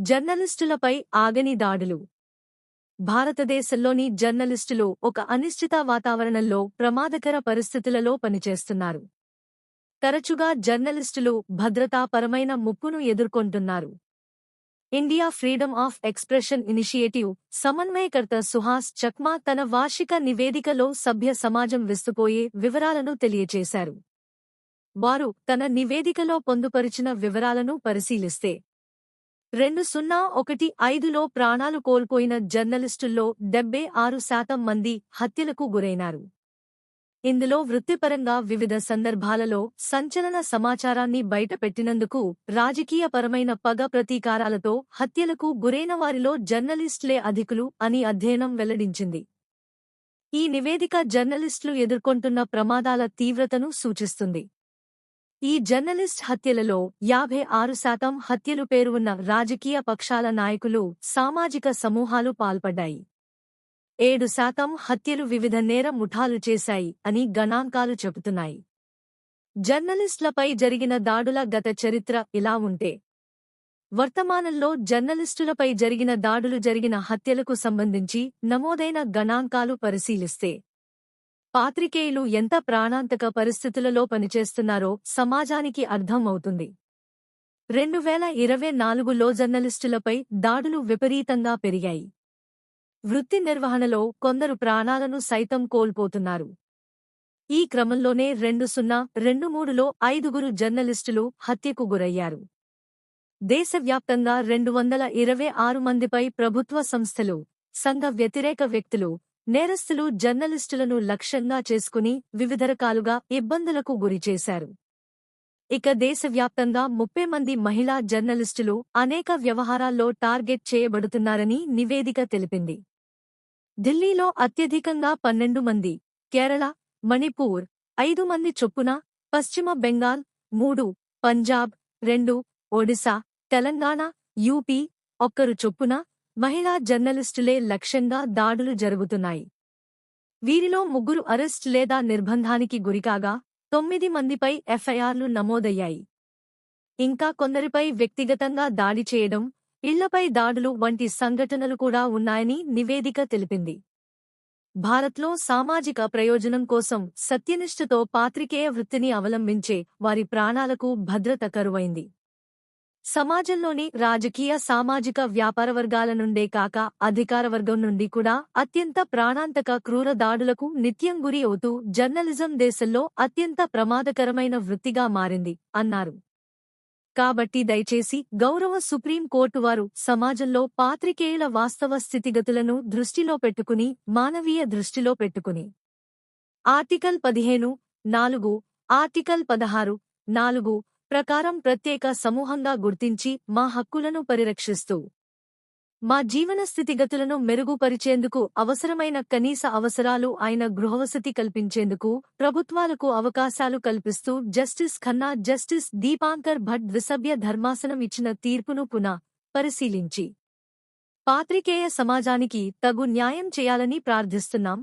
జర్నలిస్టులపై ఆగని దాడులు. భారతదేశంలోని జర్నలిస్టులు ఒక అనిశ్చిత వాతావరణంలో ప్రమాదకర పరిస్థితులలో పనిచేస్తున్నారు. తరచుగా జర్నలిస్టులు భద్రతాపరమైన ముప్పును ఎదుర్కొంటున్నారు. India freedom of expression initiative సమన్వయకర్త సుహాస్ చక్మా తన వార్షిక నివేదికలో సభ్య సమాజం విస్తుపోయే వివరాలను తెలియచేశారు. వారు తన నివేదికలో పొందుపరిచిన వివరాలను పరిశీలిస్తే రెండు సున్నా ఒకటి ఐదులో ప్రాణాలు కోల్పోయిన జర్నలిస్టుల్లో డెబ్బై ఆరు శాతం మంది హత్యలకు గురైనారు. ఇందులో వృత్తిపరంగా వివిధ సందర్భాలలో సంచలన సమాచారాన్ని బయటపెట్టినందుకు రాజకీయపరమైన పగ ప్రతీకారాలతో హత్యలకు గురైన వారిలో జర్నలిస్టులే అధికులు అని అధ్యయనం వెల్లడించింది. ఈ నివేదిక జర్నలిస్టులు ఎదుర్కొంటున్న ప్రమాదాల తీవ్రతను సూచిస్తుంది. ఈ జర్నలిస్ట్ హత్యలలో యాభై ఆరు శాతం హత్యలు పేరున్న రాజకీయ పక్షాల నాయకులు సామాజిక సమూహాలు పాల్పడ్డాయి. ఏడు శాతం హత్యలు వివిధ నేర ముఠాలు చేశాయి అని గణాంకాలు చెబుతున్నాయి. జర్నలిస్టులపై జరిగిన దాడుల గత చరిత్ర ఇలా ఉంటే వర్తమానంలో జర్నలిస్టులపై జరిగిన దాడులు జరిగిన హత్యలకు సంబంధించి నమోదైన గణాంకాలు పరిశీలిస్తే పాత్రికేయులు ఎంత ప్రాణాంతక పరిస్థితులలో పనిచేస్తున్నారో సమాజానికి అర్థం అవుతుంది. రెండు వేల ఇరవై నాలుగులో జర్నలిస్టులపై దాడులు విపరీతంగా పెరిగాయి. వృత్తి నిర్వహణలో కొందరు ప్రాణాలను సైతం కోల్పోతున్నారు. ఈ క్రమంలోనే రెండు సున్నా రెండు మూడులో ఐదుగురు జర్నలిస్టులు హత్యకు గురయ్యారు. దేశవ్యాప్తంగా రెండు వందల ఇరవై ఆరు మందిపై ప్రభుత్వ సంస్థలు సంఘ వ్యతిరేక వ్యక్తులు నేరస్తులు జర్నలిస్టులను లక్ష్యంగా చేసుకుని వివిధ రకాలుగా ఇబ్బందులకు గురిచేశారు ఇక దేశవ్యాప్తంగా ముప్పై మంది మహిళా జర్నలిస్టులు అనేక వ్యవహారాల్లో టార్గెట్ చేయబడుతున్నారని నివేదిక తెలిపింది. ఢిల్లీలో అత్యధికంగా పన్నెండు మంది కేరళ మణిపూర్ ఐదు మంది చొప్పున పశ్చిమ బెంగాల్ మూడు పంజాబ్ రెండు ఒడిశా తెలంగాణ యూపీ ఒక్కరు చొప్పున మహిళా జర్నలిస్టులే లక్ష్యంగా దాడులు జరుగుతున్నాయి. వీరిలో ముగ్గురు అరెస్ట్ లేదా నిర్బంధానికి గురికాగా తొమ్మిది మందిపై ఎఫ్ఐఆర్లు నమోదయ్యాయి. ఇంకా కొందరిపై వ్యక్తిగతంగా దాడి చేయడం ఇళ్ళపై దాడులు వంటి సంఘటనలు కూడా ఉన్నాయని నివేదిక తెలిపింది. భారత్లో సామాజిక ప్రయోజనం కోసం సత్యనిష్ఠతో పాత్రికేయ వృత్తిని అవలంబించే వారి ప్రాణాలకు భద్రత కరువైంది. సమాజంలోని రాజకీయ సామాజిక వ్యాపార వర్గాల నుండే కాక అధికార వర్గం నుండి కూడా అత్యంత ప్రాణాంతక క్రూర దాడులకు నిత్యం గురి అవుతూ జర్నలిజం దేశంలో అత్యంత ప్రమాదకరమైన వృత్తిగా మారింది అన్నారు. కాబట్టి దయచేసి గౌరవ సుప్రీం కోర్టు వారు సమాజంలో పాత్రికేయుల వాస్తవ స్థితిగతులను దృష్టిలో పెట్టుకుని మానవీయ దృష్టిలో పెట్టుకుని. ఆర్టికల్ పదిహేను నాలుగు ఆర్టికల్ పదహారు నాలుగు ప్రకారం ప్రత్యేక సమూహంగా గుర్తించి మా హక్కులను పరిరక్షిస్తూ మా జీవన స్థితిగతులను మెరుగుపరిచేందుకు అవసరమైన కనీస అవసరాలు ఆయన గృహవసతి కల్పించేందుకు ప్రభుత్వాలకు అవకాశాలు కల్పిస్తూ జస్టిస్ ఖన్నా జస్టిస్ దీపాంకర్ భట్ ద్విసభ్య ధర్మాసనం ఇచ్చిన తీర్పును పునః పరిశీలించి పాత్రికేయ సమాజానికి తగు న్యాయం చేయాలని ప్రార్థిస్తున్నాం.